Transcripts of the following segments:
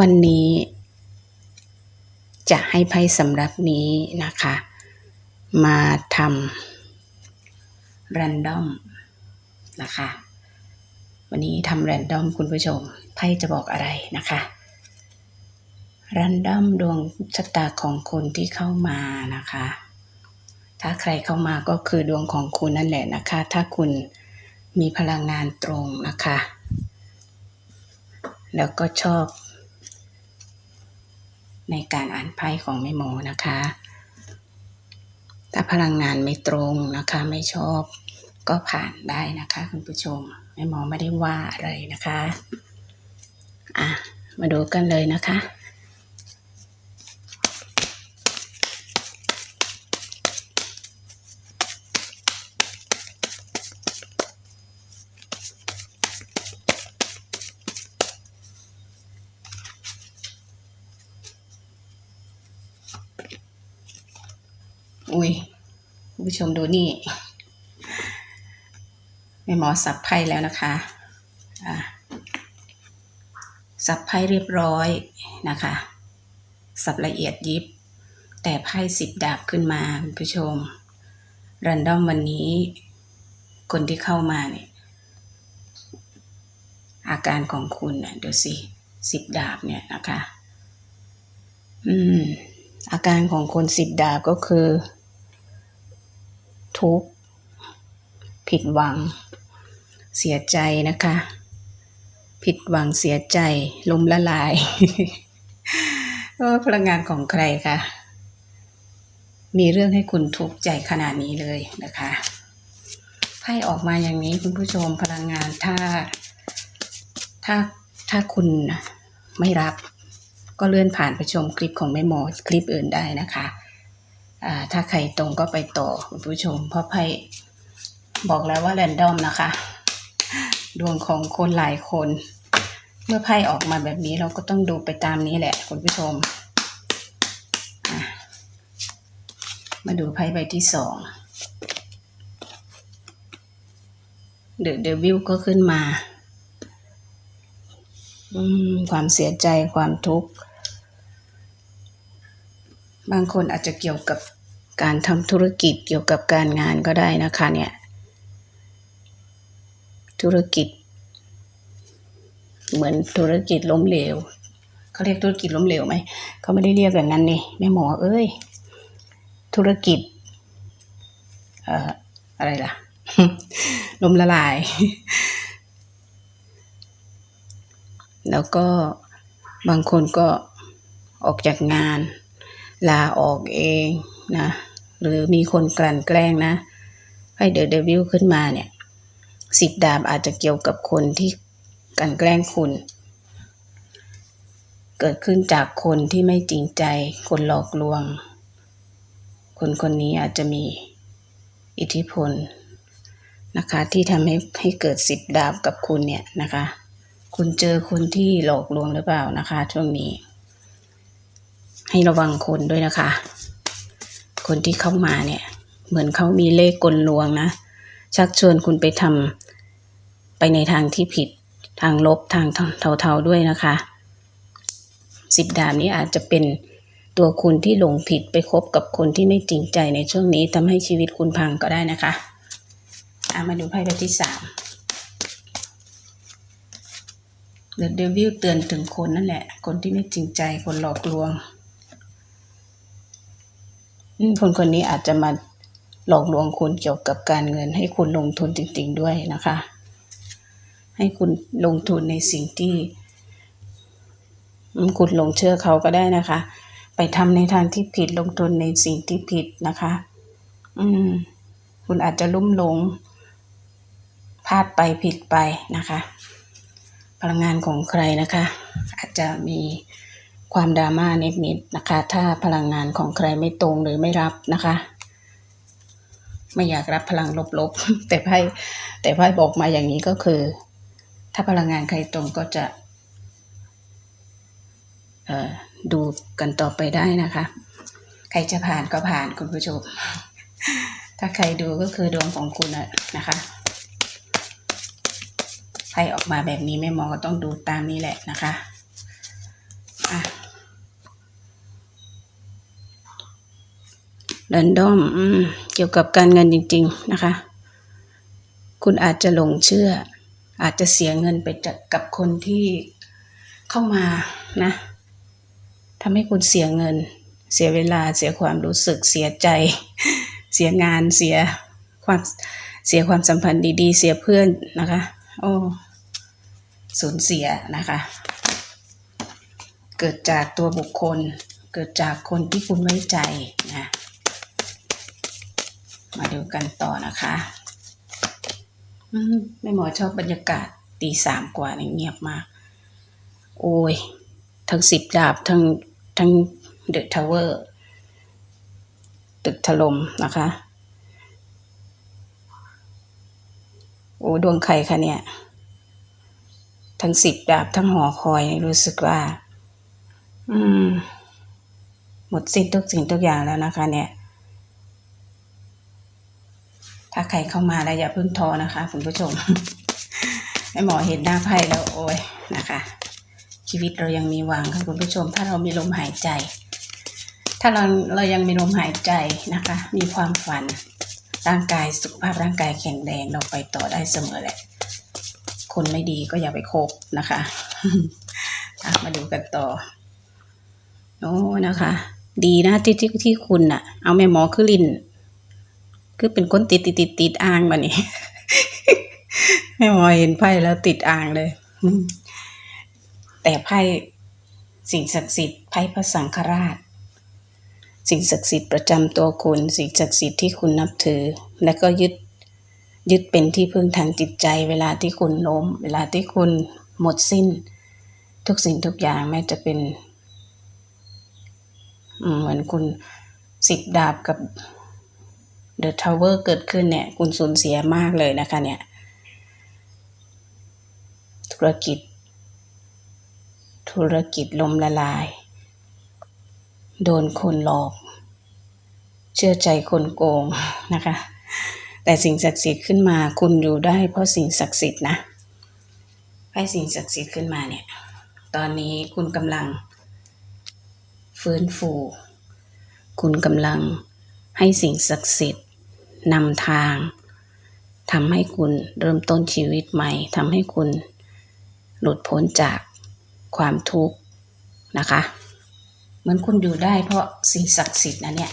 วันนี้ จะให้ไพ่สำหรับนี้นะคะ มาทำรันดอมนะคะ วันนี้ทำแรนดอมคุณผู้ชม ไพ่จะบอกอะไรนะคะรันดอมดวงชะตาของคนที่เข้ามานะคะ ถ้าใครเข้ามาก็คือดวงของคุณนั่นแหละนะคะ ถ้าคุณมีพลังงานตรงนะคะ แล้วก็ชอบ ในการอ่านไพ่ของแม่หมอนะคะ ถ้าพลังงานไม่ตรงนะคะ ไม่ชอบก็ผ่านได้นะคะ คุณผู้ชมแม่หมอไม่ได้ว่าอะไรนะคะ อะ มาดูกันเลยนะคะ อุ้ยคุณผู้ช มดูนี่แม่หมอสับไพ่แล้วนะคะอะสับไพ่เรียบร้อยนะคะ สับละเอียดยิบ แต่ไพ่สิบดาบขึ้นมาคุณผู้ชม รันดอมวันนี้ คนที่เข้ามาเนี่ยอาการของคุณเนี่ยดูสิสิบดาบเนี่ยนะคะ อืม อาการของคนสิบดาบก็คือ ทุกข์ ผิดหวัง เสียใจนะคะ ผิดหวังเสียใจล้มละลายเออพลังงานของใครคะมีเรื่องให้คุณทุกข์ใจขนาดนี้เลยนะคะไพ่ออกมาอย่างนี้คุณผู้ชมพลังงานถ้า ถ้าถ้าคุณไม่รับ ก็เลื่อนผ่านไปชมคลิปของแม่หมอคลิปอื่นได้นะคะ อ่าถ้าใครตรงก็ไปต่อคุณผู้ชมเพราะไพ่บอกแล้วว่าแรนดอมนะคะ ดวงของคนหลายคน เมื่อไพ่ออกมาแบบนี้เราก็ต้องดูไปตามนี้แหละคุณผู้ชม มาดูไพ่ใบที่สองเดอะเดวิลก็ขึ้นมาความเสียใจความทุกข์ บางคนอาจจะเกี่ยวกับ การทำธุรกิจเกี่ยวกับการงานก็ได้นะคะเนี่ย ธุรกิจ เหมือนธุรกิจล้มเหลวเขาเรียกธุรกิจล้มเหลวไหมเขาไม่ได้เรียกอย่างนั้นนี่แม่หมอเอ้ย ธุรกิจ เอ่ออะไรล่ะล้มละลาย แล้วก็บางคนก็ออกจากงานลาออกเองนะ หรือมีคนกลั่นแกล้งนะให้เดอะเดวิลขึ้นมาเนี่ยสิบดาบอาจจะเกี่ยวกับคนที่กลั่นแกล้งคุณ เกิดขึ้นจากคนที่ไม่จริงใจ คนหลอกลวง คนคนนี้อาจจะมีอิทธิพลนะคะ ที่ทำให้ให้เกิดสิบดาบกับคุณเนี่ยนะคะ คุณเจอคนที่หลอกลวงหรือเปล่านะคะ ช่วงนี้ ให้ระวังคนด้วยนะคะ คนที่เข้ามาเนี่ย เหมือนเขามีเลขกลลวงนะ ชักชวนคุณไปทำไปในทางที่ผิดทางลบทางเทาๆด้วยนะคะสิบดาบนี้อาจจะเป็นตัวคุณที่หลงผิดไปคบกับคนที่ไม่จริงใจในช่วงนี้ทำให้ชีวิตคุณพังก็ได้นะคะอะมาดูไพ่ใบที่สามเดอะเดวิลเตือนถึงคนนั่นแหละ คนที่ไม่จริงใจคนหลอกลวง คนคนนี้อาจจะมาหลอกลวงคุณเกี่ยวกับการเงิน ให้คุณลงทุนจริง ๆ ด้วยนะคะ ให้คุณลงทุนในสิ่งที่คุณหลงเชื่อเขาก็ได้นะคะ ไปทำในทางที่ผิดลงทุนในสิ่งที่ผิดนะคะ อืม คุณอาจจะลุ่มหลงพลาดไปผิดไปนะคะ พลังงานของใครนะคะ อาจจะมี ความดราม่านิดๆนะคะ ถ้าพลังงานของใครไม่ตรงหรือไม่รับนะคะ ไม่อยากรับพลังลบๆ แต่ไพ่แต่ไพ่บอกมาอย่างนี้ก็คือ ถ้าพลังงานใครตรงก็จะดูกันต่อไปได้นะคะ ใครจะผ่านก็ผ่านคุณผู้ชม ถ้าใครดูก็คือดวงของคุณนะคะไพ่ออกมาแบบนี้แม่มอก็ต้องดูตามนี้แหละนะคะ อะ แรนดอมอืมเกี่ยวกับการเงินจริง ๆนะคะ คุณอาจจะหลงเชื่อ อาจจะเสียเงินไปจากกับคนที่เข้ามานะทำให้คุณเสียเงิน เสียเวลาเสียความรู้สึกเสียใจ เสียงานเสียความเสียความสัมพันธ์ดีๆ เสียเพื่อนนะคะ โอ้สูญเสียนะคะ เกิดจากตัวบุคคล เกิดจากคนที่คุณไว้ใจนะ มาดูกันต่อนะคะอืมแม่หมอชอบบรรยากาศตีสามกว่าเงียบมาก โอ้ย ทั้งสิบดาบทั้งทั้งเดอะทาวเวอร์ ตึกถล่มนะคะ โอ้ดวงใครคะเนี่ย ทั้งสิบดาบทั้งหอคอยเนี่ยรู้สึกว่า อืม หมดสิ้นทุกสิ่งทุกอย่างแล้วนะคะ เนี่ย ถ้าใครเข้ามาแล้วอย่าเพิ่งท้อนะคะคุณผู้ชมให้หมอเห็นหน้าไพ่แล้วโอ้ยนะคะ ชีวิตเรายังมีหวังค่ะคุณผู้ชม ถ้าเรามีลมหายใจ ถ้าเราเรายังมีลมหายใจนะคะ มีความฝันร่างกายสุขภาพร่างกายแข็งแรงเราไปต่อได้เสมอแหละ คนไม่ดีก็อย่าไปคบนะคะมาดูกันต่อโอ้นะคะ ดีนะที่ที่ที่คุณน่ะเอาแม่หมอคือลิน คือเป็นคนติดติดติดติดอ่างมานี่แม่หมอเห็นไพ่แล้วติดอ่างเลยแต่ไพ่สิ่งศักดิ์สิทธิ์ไพ่พระสังฆราช สิ่งศักดิ์สิทธิ์ประจำตัวคุณ สิ่งศักดิ์สิทธิ์ที่คุณนับถือ และก็ยึดยึดเป็นที่พึ่งทางจิตใจ เวลาที่คุณล้ม เวลาที่คุณหมดสิ้น ทุกสิ่งทุกอย่างแม้จะเป็น เหมือนคุณสิบดาบกับ เดอะทาวเวอร์เกิดขึ้นเนี่ยคุณสูญเสียมากเลยนะคะเนี่ย ธุรกิจ ธุรกิจล้มละลาย โดนคนหลอก เชื่อใจคนโกงนะคะ แต่สิ่งศักดิ์สิทธิ์ขึ้นมาคุณอยู่ได้เพราะสิ่งศักดิ์สิทธิ์นะให้สิ่งศักดิ์สิทธิ์ขึ้นมาเนี่ย ตอนนี้คุณกำลัง ฟื้นฟู คุณกำลัง ให้สิ่งศักดิ์สิทธิ์นำทางทำให้คุณเริ่มต้นชีวิตใหม่ทำให้คุณหลุดพ้นจากความทุกข์นะคะ เหมือนคุณอยู่ได้เพราะสิ่งศักดิ์สิทธิ์นะเนี่ย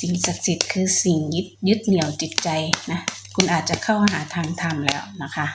สิ่งศักดิ์สิทธิ์คือสิ่งยึดยึดเหนี่ยวจิตใจนะ คุณอาจจะเข้าหาทางธรรมแล้วนะคะ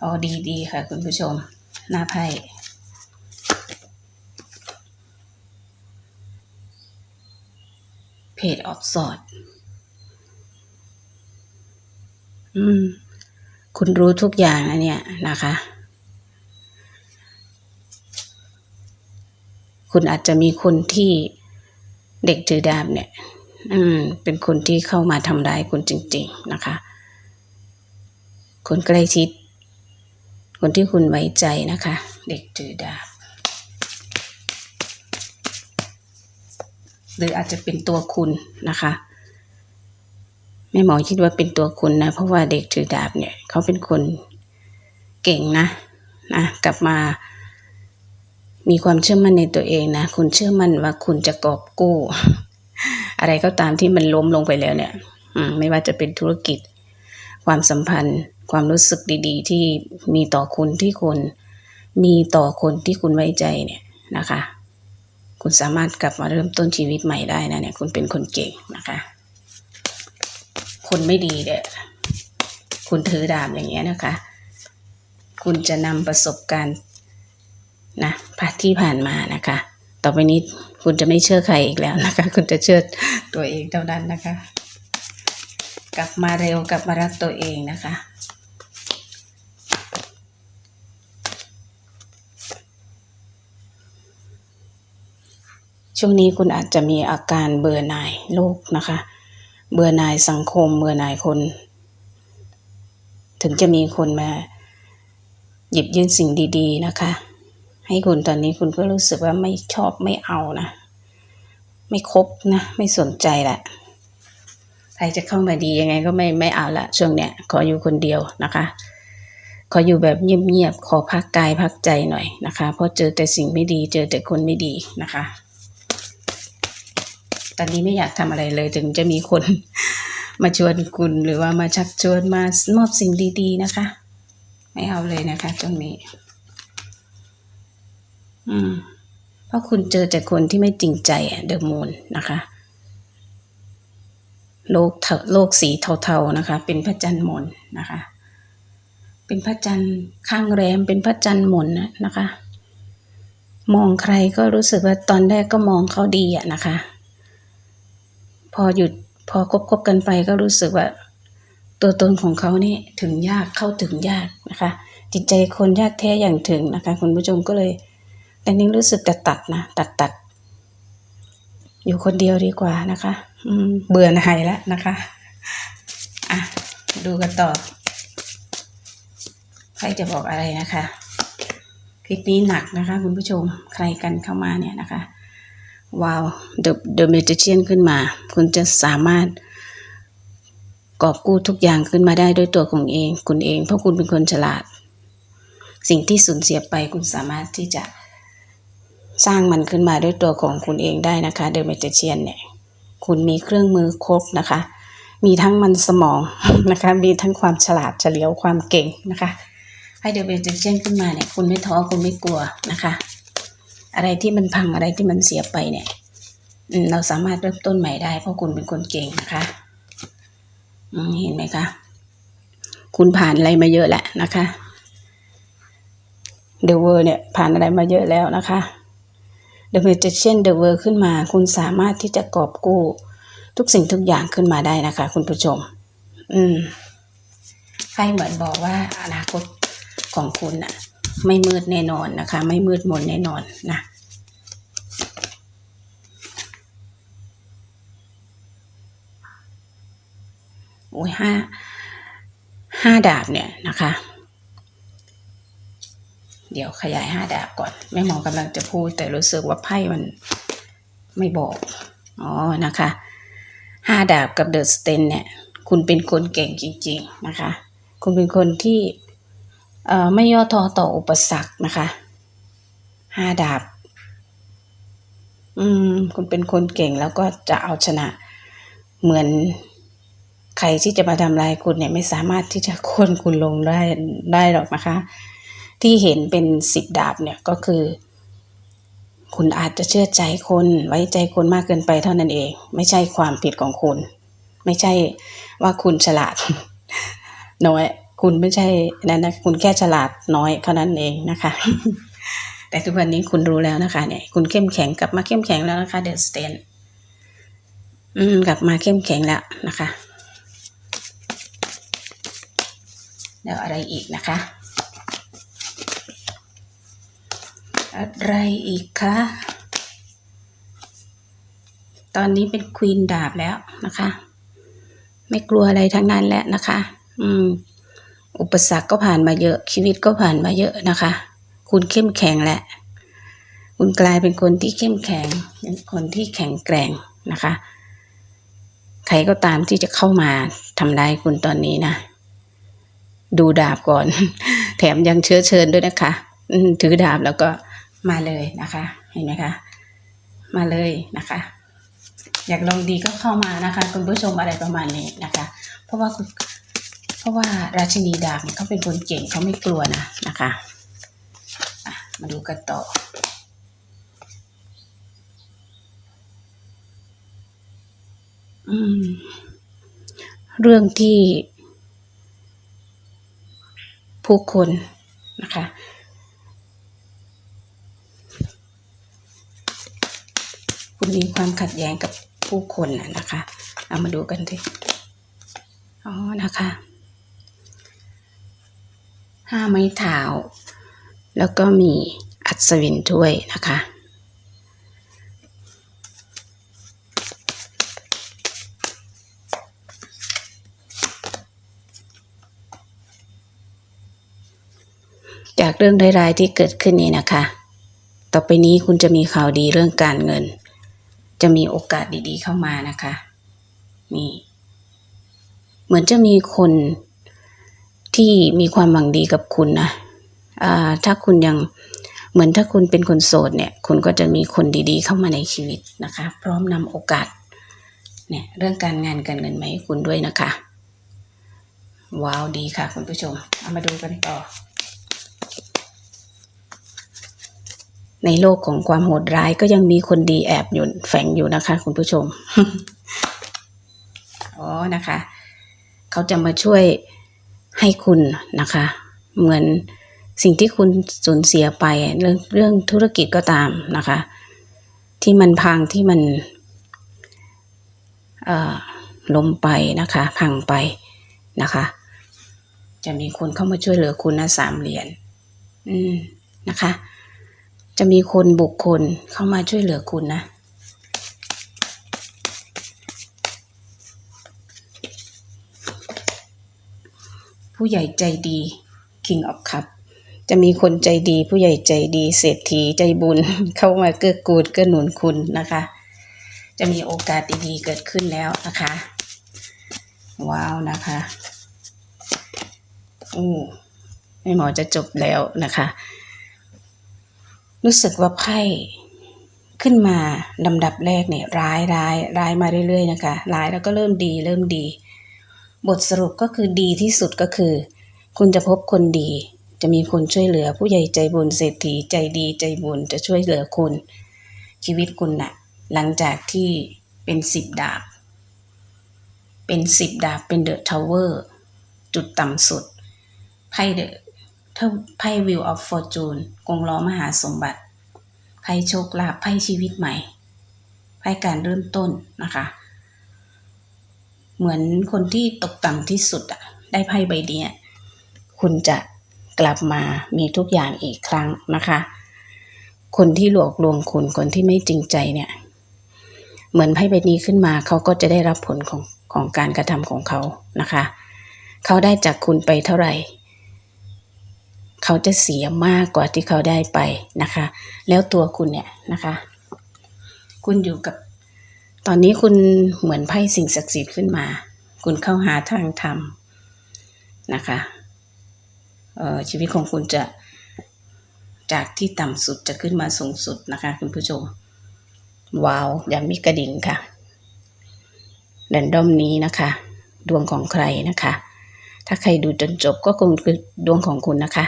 อ๋อดีๆค่ะคุณผู้ชม หน้าไพ่ เพจออฟสอดอืม คุณรู้ทุกอย่างนะเนี่ยนะคะ คุณอาจจะมีคนที่เด็กถือดาบเนี่ย อืม เป็นคนที่เข้ามาทำร้ายคุณจริง ๆ นะคะ คนใกล้ชิด คนที่คุณไว้ใจนะคะ เด็กถือดาบ หรืออาจจะเป็นตัวคุณนะคะแม่หมอคิดว่าเป็นตัวคุณนะ เพราะว่าเด็กถือดาบเนี่ย เขาเป็นคนเก่งนะนะกลับมามีความเชื่อมั่นในตัวเองนะ คุณเชื่อมั่นว่าคุณจะกอบกู้ อะไรก็ตามที่มันล้มลงไปแล้วเนี่ยมไม่ว่าจะเป็นธุรกิจ ความสัมพันธ์ ความรู้สึกดี ๆ ที่มีต่อคุณที่คุณมีต่อคนที่คุณไว้ใจเนี่ยนะคะ คุณสามารถกลับมาเริ่มต้นชีวิตใหม่ได้นะเนี่ยคุณเป็นคนเก่งนะคะ คนไม่ดีเนี่ยคุณถือดาบอย่างเงี้ยนะคะ คุณจะนำประสบการณ์นะผ่านที่ผ่านมานะคะ ต่อไปนี้คุณจะไม่เชื่อใครอีกแล้วนะคะ คุณจะเชื่อตัวเองเท่านั้นนะคะ กลับมาเร็วกลับมารักตัวเองนะคะ ช่วงนี้คุณอาจจะมีอาการเบื่อหน่ายโลกนะคะ เบื่อหน่ายสังคม เบื่อหน่ายคน ถึงจะมีคนมา หยิบยื่นสิ่งดีๆนะคะ ให้คุณตอนนี้คุณก็รู้สึกว่าไม่ชอบไม่เอานะ ไม่คบนะ ไม่สนใจละใครจะเข้ามาดียังไงก็ไม่ไม่เอาละช่วงเนี้ยขออยู่คนเดียวนะคะ ขออยู่แบบเงียบๆขอพักกายพักใจหน่อยนะคะ เพราะเจอแต่สิ่งไม่ดี เจอแต่คนไม่ดีนะคะ ตอนนี้ไม่อยากทำอะไรเลย ถึงจะมีคนมาชวนคุณหรือว่ามาชักชวนมามอบสิ่งดีๆนะคะ ไม่เอาเลยนะคะตรงนี้ อืม เพราะคุณเจอแต่คนที่ไม่จริงใจอะเดอะมูนนะคะ โลกเทาโลกสีเทาๆนะคะ เป็นพระจันทร์มนนะคะ เป็นพระจันทร์ข้างแรมเป็นพระจันทร์มนนะคะ มองใครก็รู้สึกว่าตอนแรกก็มองเขาดีอะนะคะ พอหยุดพอคบคบกันไปก็รู้สึกว่า ตัวตนของเขานี่ถึงยากเข้าถึงยากนะคะ จิตใจคนยากแท้อย่างถึงนะคะคุณผู้ชมก็เลยแต่นี้รู้สึกตัดตัดนะตัดตัดอยู่คนเดียวดีกว่านะคะอืมเบื่อหน่ายแล้วนะคะอะดูกันต่อใครจะบอกอะไรนะคะ คลิปนี้หนักนะคะ คุณผู้ชมใครกันเข้ามาเนี่ยนะคะ ว้าว The The Magician ขึ้นมา คุณจะสามารถกอบกู้ทุกอย่างขึ้นมาได้ด้วยตัวของเอง คุณเอง เพราะคุณเป็นคนฉลาด สิ่งที่สูญเสียไปคุณสามารถที่จะสร้างมันขึ้นมาด้วยตัวของคุณเองได้นะคะ The Magician เนี่ย คุณมีเครื่องมือครบนะคะ มีทั้งมันสมองนะคะ มีทั้งความฉลาดเฉลียวความเก่งนะคะ ให้เด e เ a เ i นขึ้นมาเนี่ย คุณไม่ท้อคุณไม่กลัวนะคะ อะไรที่มันพังอะไรที่มันเสียไปเนี่ยเราสามารถเริ่มต้นใหม่ได้ เพราะคุณเป็นคนเก่งนะคะเห็นไหมคะ คุณผ่านอะไรมาเยอะแหละนะคะเด e เวอร์เนี่ยผ่านอะไรมาเยอะแล้วนะคะ The Magician The World ขึ้นมา คุณสามารถที่จะกอบกู้ ทุกสิ่งทุกอย่างขึ้นมาได้นะคะ คุณผู้ชม อืมให้เหมือนบอกว่าอนาคตของคุณน่ะ ไม่มืดแน่นอนนะคะ ไม่มืดมนแน่นอนนะโอ้ยห้าห้าดาบเนี่ยนะคะ เดี๋ยวขยายห้าดาบก่อน แม่หมอกำลังจะพูด แต่รู้สึกว่าไพ่มันไม่บอก อ๋อนะคะห้าดาบกับเดอะสเตนเนี่ย คุณเป็นคนเก่งจริง ๆ นะคะ คุณเป็นคนที่ ไม่ย่อท้อต่ออุปสรรคนะคะห้าดาบ อืม คุณเป็นคนเก่งแล้วก็จะเอาชนะ เหมือนใครที่จะมาทำลายคุณเนี่ยไม่สามารถที่จะโค่นคุณลงได้ได้หรอกนะคะ ที่เห็นเป็นสิบดาบเนี่ยก็คือ คุณอาจจะเชื่อใจคนไว้ใจคนมากเกินไปเท่านั้นเอง ไม่ใช่ความผิดของคุณ ไม่ใช่ว่าคุณฉลาดน้อย คุณไม่ใช่นั่นนะคุณแค่ฉลาดน้อยเท่านั้นเองนะคะ แต่ทุกวันนี้คุณรู้แล้วนะคะ เนี่ย คุณเข้มแข็งกลับมาเข้มแข็งแล้วนะคะเดอะสเตนอืมกลับมาเข้มแข็งแล้วนะคะ แล้วอะไรอีกนะคะ อะไรอีกคะตอนนี้เป็นควีนดาบแล้วนะคะ ไม่กลัวอะไรทั้งนั้นแล้วนะคะ อืม อุปสรรคก็ผ่านมาเยอะชีวิตก็ผ่านมาเยอะนะคะ คุณเข้มแข็งแหละ คุณกลายเป็นคนที่เข้มแข็งเป็นคนที่แข็งแกร่งนะคะ ใครก็ตามที่จะเข้ามาทำร้ายคุณตอนนี้นะ ดูดาบก่อน แถมยังเชื้อเชิญด้วยนะคะถือดาบแล้วก็มาเลยนะคะ เห็นไหมคะ มาเลยนะคะ อยากลองดีก็เข้ามานะคะ คุณผู้ชมอะไรประมาณนี้นะคะ เพราะว่าคุณ ราะว่าราชินีดาบเขาเป็นคนเก่งเขาไม่กลัวนะนะคะมาดูกันต่อ เรื่องที่ผู้คนนะคะคุณมีความขัดแย้งกับผู้คนนะนะคะ เอามาดูกันดิอ๋อนะคะ ห้าไม้เท้า แล้วก็มีอัศวินถ้วยนะคะ จากเรื่องร้ายๆที่เกิดขึ้นนี้นะคะ ต่อไปนี้คุณจะมีข่าวดีเรื่องการเงิน จะมีโอกาสดีๆเข้ามานะคะ นี่ เหมือนจะมีคน ที่มีความหวังดีกับคุณนะอ่าถ้าคุณยังเหมือนถ้าคุณเป็นคนโสดเนี่ย คุณก็จะมีคนดีๆ เข้ามาในชีวิตนะคะ พร้อมนำโอกาสเนี่ยเรื่องการงานการเงินมาให้คุณด้วยนะคะ ว้าวดีค่ะ คุณผู้ชม เอามาดูกันต่อ ในโลกของความโหดร้ายก็ยังมีคนดีแอบอยู่แฝงอยู่นะคะ คุณผู้ชมอ๋อนะคะ เขาจะมาช่วย ให้คุณนะคะ เหมือนสิ่งที่คุณสูญเสียไปเรื่องเรื่องธุรกิจก็ตามนะคะ ที่มันพังที่มันเอ่อล้มไปนะคะ พังไปนะคะ จะมีคนเข้ามาช่วยเหลือคุณนะสามเหรียญอืมนะคะ จะมีคนบุคคลเข้ามาช่วยเหลือคุณนะ ผู้ใหญ่ใจดี King of Cup จะมีคนใจดีผู้ใหญ่ใจดี เศรษฐีใจบุญ เข้ามาเกื้อกูลเกื้อหนุนคุณนะคะ จะมีโอกาสดีๆเกิดขึ้นแล้วนะคะ ว้าวนะคะอู้ไม่หมอจะจบแล้วนะคะ รู้สึกว่าไพ่ขึ้นมาลำดับแรกเนี่ยร้ายร้ายร้ายมาเรื่อยๆนะคะ ร้ายแล้วก็เริ่มดีเริ่มดี บทสรุปก็คือดีที่สุดก็คือ คุณจะพบคนดี จะมีคนช่วยเหลือผู้ใหญ่ใจบุญเศรษฐีใจดีใจบุญจะช่วยเหลือคุณ ชีวิตคุณน่ะ หลังจากที่เป็นสิบดาบ เป็นสิบดาบเป็นเดอะทาวเวอร์จุดต่ำสุดไพ่เดอะถ้าไพ่วิวออฟฟอร์จูนกงล้อมหาสมบัติไพ่โชคลาภไพ่ชีวิตใหม่ไพ่การเริ่มต้นนะคะ เหมือนคนที่ตกต่ำที่สุดอะได้ไพ่ใบเนี้ยคุณจะกลับมามีทุกอย่างอีกครั้งนะคะ คนที่หลอกลวงคุณคนที่ไม่จริงใจเนี่ย เหมือนไพ่ใบนี้ขึ้นมาเขาก็จะได้รับผลของของการกระทำของเขานะคะ เขาได้จากคุณไปเท่าไหร่ เขาจะเสียมากกว่าที่เขาได้ไปนะคะ แล้วตัวคุณเนี่ยนะคะ คุณอยู่กับ ตอนนี้คุณเหมือนไพ่สิ่งศักดิ์สิทธิ์ขึ้นมา คุณเข้าหาทางธรรมนะคะออชีวิตของคุณจะจากที่ต่ำสุดจะขึ้นมาสูงสุดนะคะ คุณผู้ชม ว้าวอย่ามีกระดิ่งค่ะแรนดอมนี้นะคะ ดวงของใครนะคะ ถ้าใครดูจนจบก็คงคือดวงของคุณนะคะ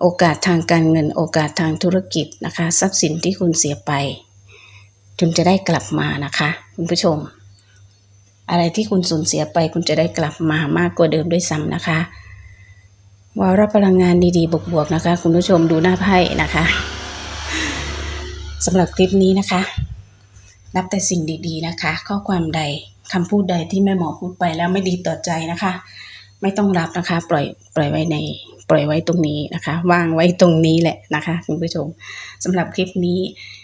โอกาสทางการเงินโอกาสทางธุรกิจนะคะ ทรัพย์สินที่คุณเสียไป คุณจะได้กลับมานะคะ คุณผู้ชม อะไรที่คุณสูญเสียไปคุณจะได้กลับมามากกว่าเดิมด้วยซ้ำนะคะวาระพลังงานดีๆ บวกๆนะคะ คุณผู้ชมดูหน้าไพ่นะคะสำหรับคลิปนี้นะคะ นับแต่สิ่งดีๆนะคะ ข้อความใดคำพูดใดที่แม่หมอพูดไปแล้วไม่ดีต่อใจนะคะ ไม่ต้องรับนะคะ ปล่อยปล่อยไว้ใน ปล่อยไว้ตรงนี้นะคะ วางไว้ตรงนี้แหละนะคะ คุณผู้ชมสำหรับคลิปนี้